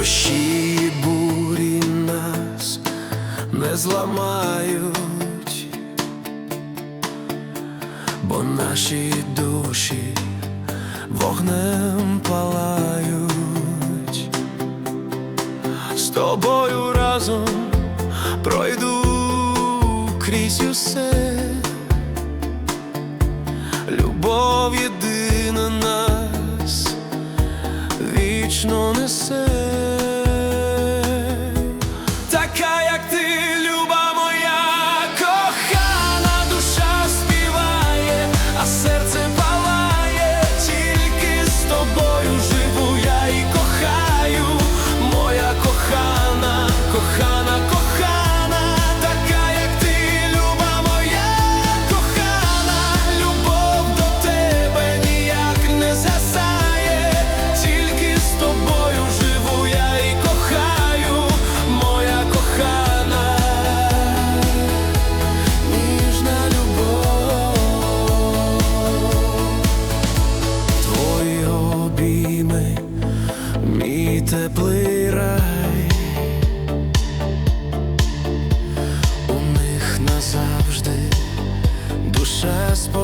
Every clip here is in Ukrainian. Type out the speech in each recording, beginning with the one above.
Дощі і бурі нас не зламають, бо наші душі вогнем палають, з тобою разом пройду крізь усе, любов єдина нас вічно несе.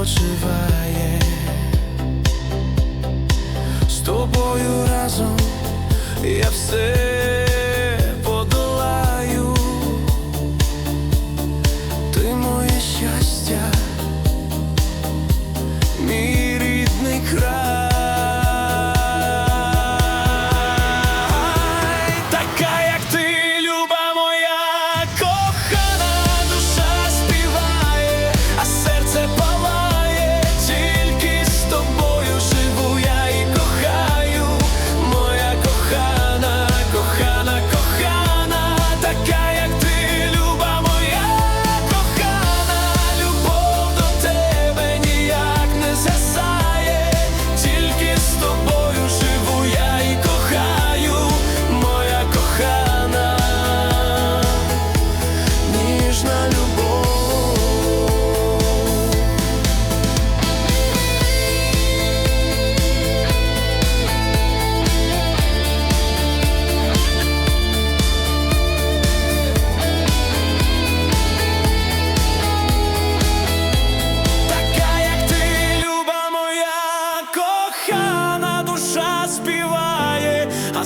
спочиває, з тобою разом я все подолаю, ти моє щастя, мій рідний край.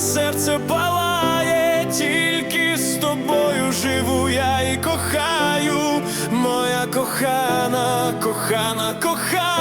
серце палає, тільки з тобою живу я і кохаю, моя кохана, кохана, кохана.